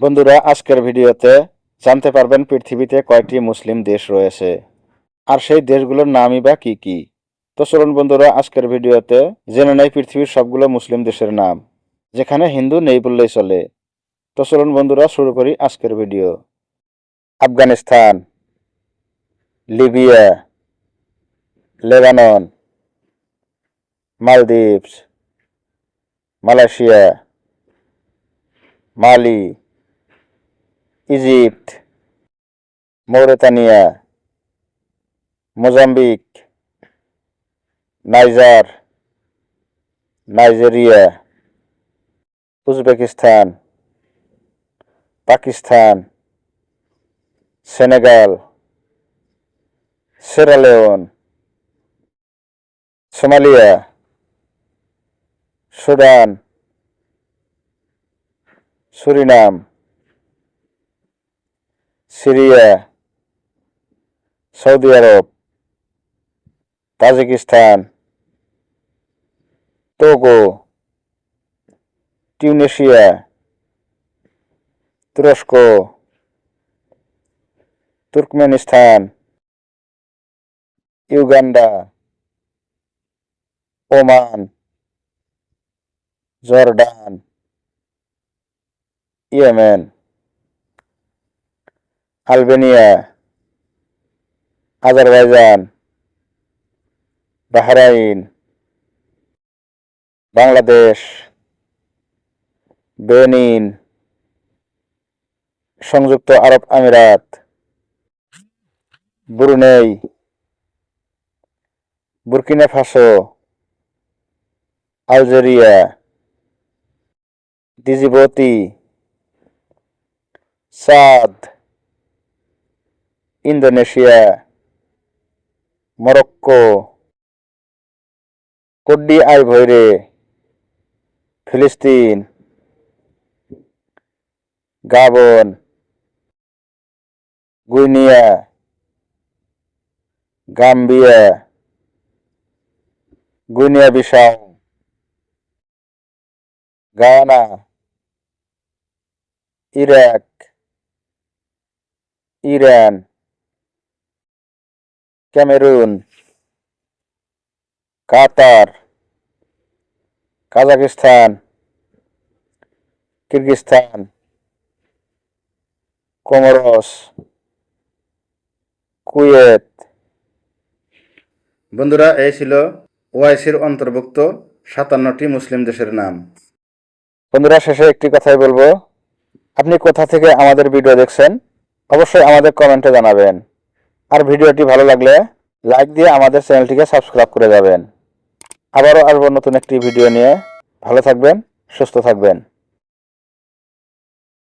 বন্ধুরা, আজকের ভিডিওতে জানতে পারবেন পৃথিবীতে কয়টি মুসলিম দেশ রয়েছে। আর সেই দেশগুলোর নামই বা কি কি? তো চলুন বন্ধুরা, আজকের ভিডিওতে জেনে নেই পৃথিবীর সবগুলো মুসলিম দেশের নাম, যেখানে হিন্দু নেই বললেই চলে। তো চলুন বন্ধুরা, শুরু করি আজকের video. Afghanistan, Libya, Lebanon, Maldives, Malaysia, Mali. Egypt Mauritania Mozambique Niger Nigeria Uzbekistan Pakistan Senegal Sierra Leone Somalia Sudan Suriname Syria Saudi Arab Tajikistan Togo Tunisia তুরস্ক Turkmenistan Uganda Oman Jordan Yemen Albania Azerbaijan Bahrain Bangladesh Benin সংযুক্ত আরব আমিরাত Brunei Burkina Faso Algeria Djibouti Chad Indonesia Morocco Cote d'Ivoire ফিলিস্তিন Gabon Guinea Gambia Guinea Bissau Guyana Iraq Iran Cameroon Qatar Kazakhstan Kyrgyzstan Comoros Kuwait. বন্ধুরা এই ছিল ওআইসির অন্তর্ভুক্ত সাতান্নটি মুসলিম দেশের নাম। বন্ধুরা শেষে একটি কথাই বলব। আপনি কোথা থেকে আমাদের ভিডিও দেখছেন অবশ্যই আমাদের কমেন্টে জানাবেন। আর ভিডিওটি ভালো লাগলে লাইক দিয়ে আমাদের চ্যানেলটিকে সাবস্ক্রাইব করে যাবেন। আবারও আসব নতুন একটি ভিডিও নিয়ে। ভালো থাকবেন, সুস্থ থাকবেন।